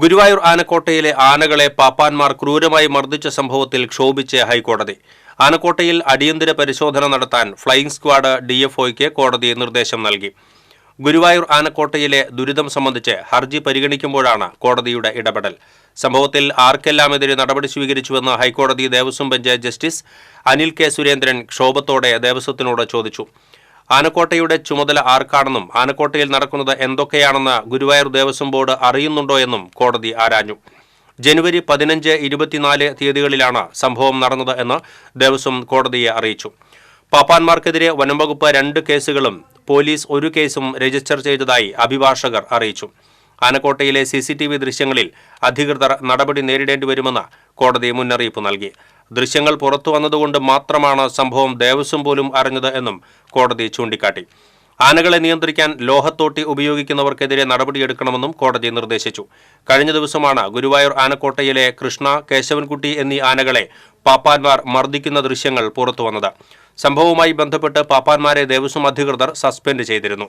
ഗുരുവായൂർ ആനക്കോട്ടയിലെ ആനകളെ പാപ്പാന്മാർ ക്രൂരമായി മർദ്ദിച്ച സംഭവത്തിൽ ക്ഷോഭിച്ച് ഹൈക്കോടതി. ആനക്കോട്ടയിൽ അടിയന്തര പരിശോധന നടത്താൻ ഫ്ലൈയിംഗ് സ്ക്വാഡ് ഡി ഡിഎഫ്ഒയ്ക്ക് കോടതി നിർദ്ദേശം നൽകി. ഗുരുവായൂർ ആനക്കോട്ടയിലെ ദുരിതം സംബന്ധിച്ച് ഹർജി പരിഗണിക്കുമ്പോഴാണ് കോടതിയുടെ ഇടപെടൽ. സംഭവത്തിൽ ആർക്കെല്ലാമെതിരെ നടപടി സ്വീകരിച്ചുവെന്ന് ഹൈക്കോടതി Devaswom bench justice Anil K Surendran ക്ഷോഭത്തോടെ ദേവസ്വത്തിനോട് ചോദിച്ചു. ആനക്കോട്ടയുടെ ചുമതല ആർക്കാണെന്നും ആനക്കോട്ടയിൽ നടക്കുന്നത് എന്തൊക്കെയാണെന്ന് ഗുരുവായൂർ ദേവസ്വം ബോർഡ് അറിയുന്നുണ്ടോ എന്നും കോടതി ആരാഞ്ഞു. ജനുവരി പതിനഞ്ച് ഇരുപത്തിനാല് തീയതികളിലാണ് സംഭവം നടന്നത് എന്ന് ദേവസ്വം കോടതിയെ അറിയിച്ചു. പാപ്പാന്മാർക്കെതിരെ വനംവകുപ്പ് രണ്ട് കേസുകളും പോലീസ് ഒരു കേസും രജിസ്റ്റർ ചെയ്തതായി അഭിഭാഷകർ അറിയിച്ചു. ആനക്കോട്ടയിലെ സി ദൃശ്യങ്ങളിൽ അധികൃതർ നടപടി നേരിടേണ്ടി വരുമെന്ന് കോടതി മുന്നറിയിപ്പ് നൽകി. ദൃശ്യങ്ങൾ പുറത്തു വന്നതുകൊണ്ട് മാത്രമാണ് സംഭവം ദേവസ്വം പോലും അറിഞ്ഞത് എന്നും കോടതി ചൂണ്ടിക്കാട്ടി. ആനകളെ നിയന്ത്രിക്കാൻ ലോഹത്തോട്ടി ഉപയോഗിക്കുന്നവർക്കെതിരെ നടപടിയെടുക്കണമെന്നും കോടതി നിർദ്ദേശിച്ചു. കഴിഞ്ഞ ദിവസമാണ് ഗുരുവായൂർ ആനക്കോട്ടയിലെ കൃഷ്ണ കേശവൻകുട്ടി എന്നീ ആനകളെ പാപ്പാന്മാർ മർദ്ദിക്കുന്ന ദൃശ്യങ്ങൾ പുറത്തുവന്നത് സംഭവവുമായി ബന്ധപ്പെട്ട് പാപ്പാന്മാരെ ദേവസ്വം അധികൃതർ സസ്പെൻഡ് ചെയ്തിരുന്നു.